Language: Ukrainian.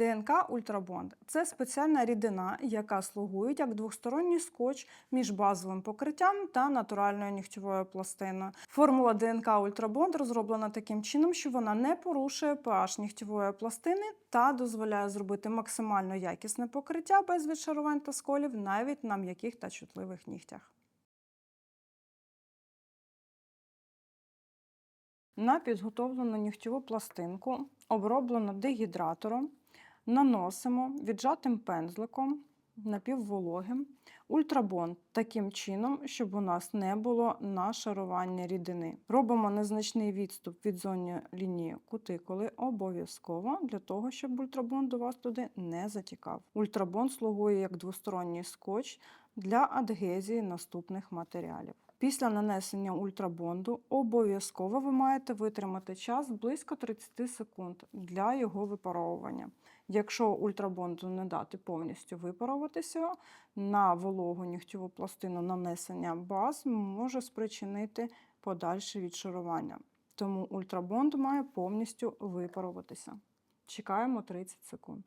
ДНК Ультрабонд це спеціальна рідина, яка слугує як двосторонній скотч між базовим покриттям та натуральною нігтєвою пластиною. Формула ДНК Ультрабонд розроблена таким чином, що вона не порушує pH нігтєвої пластини та дозволяє зробити максимально якісне покриття без відшарувань та сколів навіть на м'яких та чутливих нігтях. На підготовлену нігтєву пластинку, оброблену дегідратором, наносимо віджатим пензликом напіввологим ультрабонд таким чином, щоб у нас не було нашарування рідини. Робимо незначний відступ від зони лінії кутикули обов'язково для того, щоб ультрабонд до вас туди не затікав. Ультрабонд слугує як двосторонній скотч для адгезії наступних матеріалів. Після нанесення ультрабонду обов'язково ви маєте витримати час близько 30 секунд для його випаровування. Якщо ультрабонду не дати повністю випаруватися, на вологу нігтєву пластину нанесення баз може спричинити подальше відшарування. Тому ультрабонд має повністю випаруватися. Чекаємо 30 секунд.